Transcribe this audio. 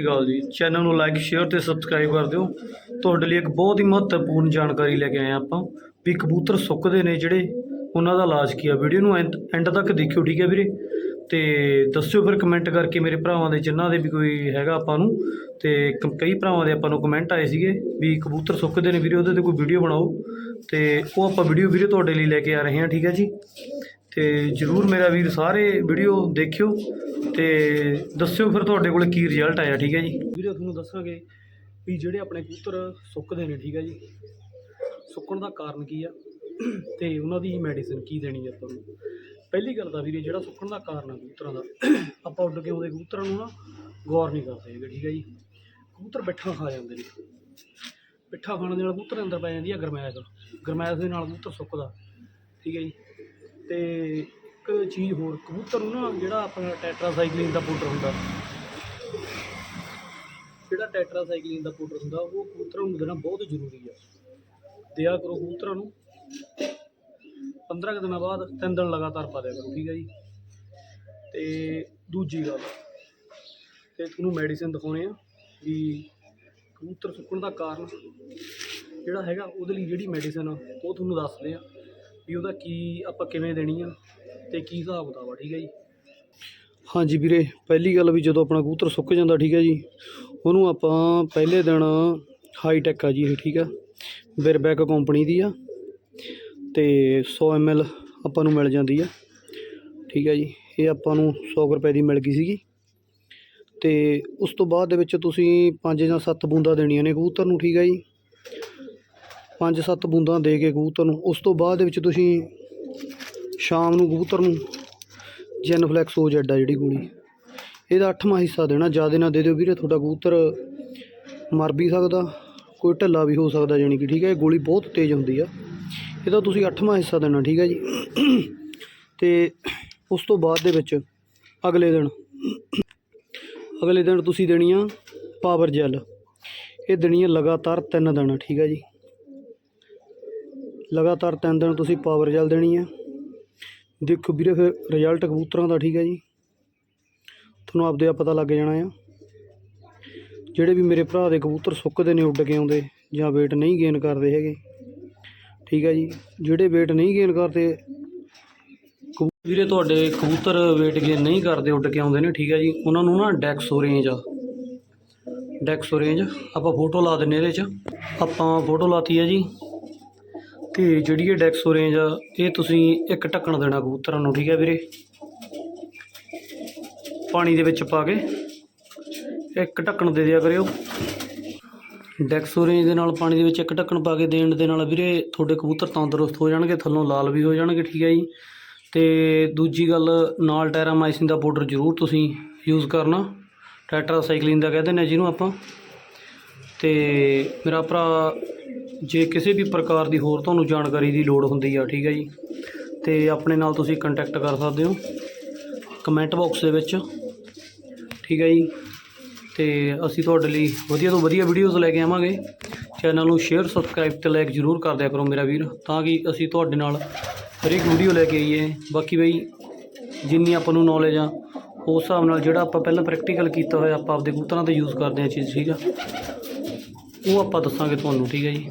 ਸਤਿ ਸ਼੍ਰੀ ਅਕਾਲ ਜੀ। ਚੈਨਲ ਨੂੰ ਲਾਈਕ ਸ਼ੇਅਰ ਤੇ ਸਬਸਕ੍ਰਾਈਬ ਕਰ ਦਿਓ। ਤੁਹਾਡੇ ਲਈ ਇੱਕ ਬਹੁਤ ਹੀ ਮਹੱਤਵਪੂਰਨ ਜਾਣਕਾਰੀ ਲੈ ਕੇ ਆਏ ਹਾਂ ਆਪਾਂ ਵੀ ਕਬੂਤਰ ਸੁੱਕਦੇ ਨੇ ਜਿਹੜੇ, ਉਹਨਾਂ ਦਾ ਇਲਾਜ ਕੀ ਆ? ਵੀਡੀਓ ਨੂੰ ਐਂਡ ਐਂਡ ਤੱਕ ਦੇਖਿਓ, ਠੀਕ ਹੈ ਵੀਰੇ? ਤੇ ਦੱਸਿਓ ਫਿਰ ਕਮੈਂਟ ਕਰਕੇ ਮੇਰੇ ਭਰਾਵਾਂ ਦੇ, ਜਿਨ੍ਹਾਂ ਦੇ ਵੀ ਕੋਈ ਹੈਗਾ ਆਪਾਂ ਨੂੰ। ਤੇ ਕਈ ਭਰਾਵਾਂ ਦੇ ਆਪਾਂ ਨੂੰ ਕਮੈਂਟ ਆਏ ਸੀਗੇ ਵੀ ਕਬੂਤਰ ਸੁੱਕਦੇ ਨੇ ਵੀਰੇ, ਉਹਦੇ ਤੇ ਕੋਈ ਵੀਡੀਓ ਬਣਾਓ। ਤੇ ਉਹ ਆਪਾਂ ਵੀਡੀਓ ਵੀਰੇ ਤੁਹਾਡੇ ਲਈ ਲੈ ਕੇ ਆ ਰਹੇ ਹਾਂ, ਠੀਕ ਹੈ ਜੀ? ਅਤੇ ਜਰੂਰ ਮੇਰਾ ਵੀਰ ਸਾਰੇ ਵੀਡੀਓ ਦੇਖਿਓ ਅਤੇ ਦੱਸਿਓ ਫਿਰ ਤੁਹਾਡੇ ਕੋਲ ਕੀ ਰਿਜ਼ਲਟ ਆਇਆ, ਠੀਕ ਹੈ ਜੀ? ਵੀਡੀਓ ਤੁਹਾਨੂੰ ਦੱਸਾਂਗੇ ਵੀ ਜਿਹੜੇ ਆਪਣੇ ਕਬੂਤਰ ਸੁੱਕਦੇ ਨੇ, ਠੀਕ ਹੈ ਜੀ। ਸੁੱਕਣ ਦਾ ਕਾਰਨ ਕੀ ਆ? ਤੇ ਉਹਨਾਂ ਦੀ ਮੈਡੀਸਿਨ ਕੀ ਦੇਣੀ ਆ ਆਪਾਂ ਨੂੰ ਪਹਿਲੀ ਗੱਲ ਤਾਂ ਵੀਰੇ, ਜਿਹੜਾ ਸੁੱਕਣ ਦਾ ਕਾਰਨ ਆ ਕਬੂਤਰਾਂ ਦਾ, ਆਪਾਂ ਉੱਡ ਕੇ ਉਹਦੇ ਕਬੂਤਰਾਂ ਨੂੰ ਨਾ ਗੌਰ ਨਹੀਂ ਕਰਦੇ ਹੈਗੇ ਠੀਕ ਹੈ ਜੀ। ਕਬੂਤਰ ਬਿੱਠਾ ਖਾ ਜਾਂਦੇ ਨੇ। ਬਿੱਠਾ ਖਾਣ ਦੇ ਨਾਲ ਕਬੂਤਰ ਅੰਦਰ ਪੈ ਜਾਂਦੀ ਆ ਗਰਮੈਸ਼। ਗਰਮੈਸ਼ ਦੇ ਨਾਲ ਕਬੂਤਰ ਸੁੱਕਦਾ, ਠੀਕ ਹੈ ਜੀ। ਤੇ ਇੱਕ ਚੀਜ਼ ਹੋਰ, ਕਬੂਤਰ ਨੂੰ ਨਾ ਜਿਹੜਾ ਆਪਣਾ ਟੈਟਰਾਸਾਈਕਲਿਨ ਦਾ ਪਾਊਡਰ ਹੁੰਦਾ, ਜਿਹੜਾ ਟੈਟਰਾਸਾਈਕਲਿਨ ਦਾ ਪਾਊਡਰ ਹੁੰਦਾ, ਉਹ ਕਬੂਤਰਾਂ ਨੂੰ ਦੇਣਾ ਬਹੁਤ ਜ਼ਰੂਰੀ ਆ। ਦਿਆ ਕਰੋ ਕਬੂਤਰਾਂ ਨੂੰ। 15 ਕੁ ਦਿਨਾਂ ਬਾਅਦ ਤਿੰਨ ਦਿਨ ਲਗਾਤਾਰ ਪਾ ਦਿਆ ਕਰੋ, ਠੀਕ ਹੈ ਜੀ। ਤੇ ਦੂਜੀ ਗੱਲ, ਤੇ ਤੁਹਾਨੂੰ ਮੈਡੀਸਿਨ ਦਿਖਾਉਣੇ ਆ ਵੀ ਕਬੂਤਰ ਸੁੱਕਣ ਦਾ ਕਾਰਨ ਜਿਹੜਾ ਹੈਗਾ, ਉਹਦੇ ਲਈ ਜਿਹੜੀ ਮੈਡੀਸਿਨ ਆ, ਉਹ ਤੁਹਾਨੂੰ ਦੱਸਦੇ ਆ। ਵੀ ਉਹਦਾ ਕੀ ਆਪਾਂ ਕਿਵੇਂ ਦੇਣੀ ਆ ਤੇ ਕੀ ਹਿਸਾਬ ਕਿਤਾਬ ਆ, ਠੀਕ ਹੈ ਜੀ? ਹਾਂਜੀ ਵੀਰੇ, ਪਹਿਲੀ ਗੱਲ ਵੀ ਜਦੋਂ ਆਪਣਾ ਕਬੂਤਰ ਸੁੱਕ ਜਾਂਦਾ, ਠੀਕ ਹੈ ਜੀ, ਉਹਨੂੰ ਆਪਾਂ ਪਹਿਲੇ ਦਿਨ ਹਾਈ ਟੈਕ ਆ ਜੀ ਇਹ, ਠੀਕ ਆ ਬਿਰਬੈਕ ਕੰਪਨੀ ਦੀ ਆ ਤੇ 100 ml ਆਪਾਂ ਨੂੰ ਮਿਲ ਜਾਂਦੀ ਆ, ਠੀਕ ਹੈ ਜੀ, ਇਹ ਆਪਾਂ ਨੂੰ 100 ਕੁ ਰੁਪਏ ਦੀ ਮਿਲ ਗਈ ਸੀਗੀ ਤੇ ਉਸ ਤੋਂ ਬਾਅਦ ਦੇ ਵਿੱਚ ਤੁਸੀਂ 5 ਜਾਂ 7 ਬੂੰਦਾਂ ਦੇਣੀਆਂ ਨੇ ਕਬੂਤਰ ਨੂੰ, ਠੀਕ ਹੈ ਜੀ 5-7 ਬੂੰਦਾਂ ਦੇ ਕੇ ਕਬੂਤਰ ਨੂੰ। ਉਸ ਤੋਂ ਬਾਅਦ ਦੇ ਵਿੱਚ ਤੁਸੀਂ ਸ਼ਾਮ ਨੂੰ ਕਬੂਤਰ ਨੂੰ ਜੈਨਫਲੈਕਸ ਹੋ ਜੱਡਾ ਜਿਹੜੀ ਗੋਲੀ। ਇਹਦਾ 8ਵਾਂ ਹਿੱਸਾ ਦੇਣਾ। ਜ਼ਿਆਦਾ ਨਾ ਦੇ ਦਿਓ ਵੀਰੇ, ਤੁਹਾਡਾ ਕਬੂਤਰ ਮਰ ਵੀ ਸਕਦਾ, ਕੋਈ ਢੱਲਾ ਵੀ ਹੋ ਸਕਦਾ ਜਾਣੀ ਕਿ ਠੀਕ ਹੈ। ਇਹ ਗੋਲੀ ਬਹੁਤ ਤੇਜ਼ ਹੁੰਦੀ ਆ। ਇਹਦਾ ਤੁਸੀਂ 8ਵਾਂ ਹਿੱਸਾ ਦੇਣਾ, ਠੀਕ ਹੈ ਜੀ। ਤੇ ਉਸ ਤੋਂ ਬਾਅਦ ਦੇ ਵਿੱਚ ਅਗਲੇ ਦਿਨ ਅਗਲੇ ਦਿਨ ਤੁਸੀਂ ਦੇਣੀ ਆ ਪਾਵਰ ਜੈਲ। ਇਹ ਦੇਣੀ ਆ ਲਗਾਤਾਰ 3 ਦਿਨ, ਠੀਕ ਹੈ ਜੀ। ਲਗਾਤਾਰ 3 ਦਿਨ ਤੁਸੀਂ ਪਾਵਰ ਜੈਲ ਦੇਣੀ ਹੈ। ਦੇਖੋ ਵੀਰੇ, ਫਿਰ ਰਿਜ਼ਲਟ ਕਬੂਤਰਾਂ ਦਾ ਠੀਕ ਹੈ ਜੀ। ਤੁਹਾਨੂੰ ਆਪਦੇ ਆਪ ਪਤਾ ਲੱਗ ਜਾਣਾ ਆ। ਜਿਹੜੇ ਵੀ ਮੇਰੇ ਭਰਾ ਦੇ ਕਬੂਤਰ ਸੁੱਕਦੇ ਨੇ, ਉੱਡ ਕੇ ਆਉਂਦੇ, ਜਾਂ weight ਨਹੀਂ ਗੇਨ ਕਰਦੇ ਹੈਗੇ, ਠੀਕ ਹੈ ਜੀ। ਜਿਹੜੇ weight ਨਹੀਂ ਗੇਨ ਕਰਦੇ ਕਬੂ- ਵੀਰੇ, ਤੁਹਾਡੇ ਕਬੂਤਰ weight ਗੇਨ ਨਹੀਂ ਕਰਦੇ, ਉੱਡ ਕੇ ਆਉਂਦੇ ਨੇ, ਠੀਕ ਹੈ ਜੀ। ਉਹਨਾਂ ਨੂੰ ਨਾ ਡੈਕਸੋ ਰੇਂਜ ਆ। ਡੈਕਸੋ ਰੇਂਜ ਆਪਾਂ ਫੋਟੋ ਲਾ ਦਿੰਨੇ ਇਹਦੇ 'ਚ। ਆਪਾਂ ਫੋਟੋ ਲਾਤੀ ਹੈ ਜੀ। ਤੇ ਜਿਹੜੀ ਇਹ ਡੈਕਸੋ ਰੇਂਜ ਆ, ਇਹ ਤੁਸੀਂ ਇੱਕ ਢੱਕਣ ਦੇਣਾ ਕਬੂਤਰਾਂ ਨੂੰ, ਠੀਕ ਹੈ ਵੀਰੇ? ਪਾਣੀ ਦੇ ਵਿੱਚ ਪਾ ਕੇ ਇੱਕ ਢੱਕਣ ਦੇ ਦਿਆ ਕਰਿਓ। ਡੈਕਸੋ ਰੇਂਜ ਦੇ ਨਾਲ ਪਾਣੀ ਦੇ ਵਿੱਚ ਇੱਕ ਢੱਕਣ ਪਾ ਕੇ ਦੇਣ ਦੇ ਨਾਲ ਵੀਰੇ, ਤੁਹਾਡੇ ਕਬੂਤਰ ਤੰਦਰੁਸਤ ਹੋ ਜਾਣਗੇ, ਥੱਲੋਂ ਲਾਲ ਵੀ ਹੋ ਜਾਣਗੇ, ਠੀਕ ਹੈ ਜੀ। ਤੇ ਦੂਜੀ ਗੱਲ, ਨਾਲ ਟੈਰਾਮਾਈਸਿਨ ਦਾ ਪਾਊਡਰ ਜ਼ਰੂਰ ਤੁਸੀਂ ਯੂਜ਼ ਕਰਨਾ। ਟੈਟਰਾਸਾਈਕਲਿਨ ਦਾ ਕਹਿੰਦੇ ਨੇ ਜਿਹਨੂੰ ਆਪਾਂ। ਅਤੇ ਮੇਰਾ ਭਰਾ, ਜੇ ਕਿਸੇ ਵੀ ਪ੍ਰਕਾਰ ਦੀ ਹੋਰ ਤੁਹਾਨੂੰ ਜਾਣਕਾਰੀ ਦੀ ਲੋੜ ਹੁੰਦੀ ਆ, ਠੀਕ ਹੈ ਜੀ ਅਤੇ ਆਪਣੇ ਨਾਲ ਤੁਸੀਂ ਕੰਟੈਕਟ ਕਰ ਸਕਦੇ ਹੋ ਕਮੈਂਟ ਬਾਕਸ ਦੇ ਵਿੱਚ, ਠੀਕ ਹੈ ਜੀ ਅਤੇ ਅਸੀਂ ਤੁਹਾਡੇ ਲਈ ਵਧੀਆ ਤੋਂ ਵਧੀਆ ਵੀਡੀਓਜ਼ ਲੈ ਕੇ ਆਵਾਂਗੇ ਚੈਨਲ ਨੂੰ ਸ਼ੇਅਰ ਸਬਸਕ੍ਰਾਈਬ ਤੇ ਲਾਈਕ ਜ਼ਰੂਰ ਕਰ ਦਿਆ ਕਰੋ ਮੇਰਾ ਵੀਰ, ਤਾਂ ਕਿ ਅਸੀਂ ਤੁਹਾਡੇ ਨਾਲ ਹਰੇਕ ਵੀਡੀਓ ਲੈ ਕੇ ਆਈਏ, ਬਾਕੀ ਬਈ ਜਿੰਨੀ ਆਪਾਂ ਨੂੰ ਨੌਲੇਜ ਆ, ਉਸ ਹਿਸਾਬ ਨਾਲ ਜਿਹੜਾ ਆਪਾਂ ਪਹਿਲਾਂ ਪ੍ਰੈਕਟੀਕਲ ਕੀਤਾ ਹੋਇਆ, ਆਪਾਂ ਆਪਦੇ ਕਬੂਤਰਾਂ ਤੇ ਯੂਜ਼ ਕਰਦੇ ਹਾਂ ਚੀਜ਼, ਠੀਕ ਆ। ਉਹ ਆਪਾਂ ਦੱਸਾਂਗੇ ਤੁਹਾਨੂੰ ਠੀਕ ਹੈ ਜੀ?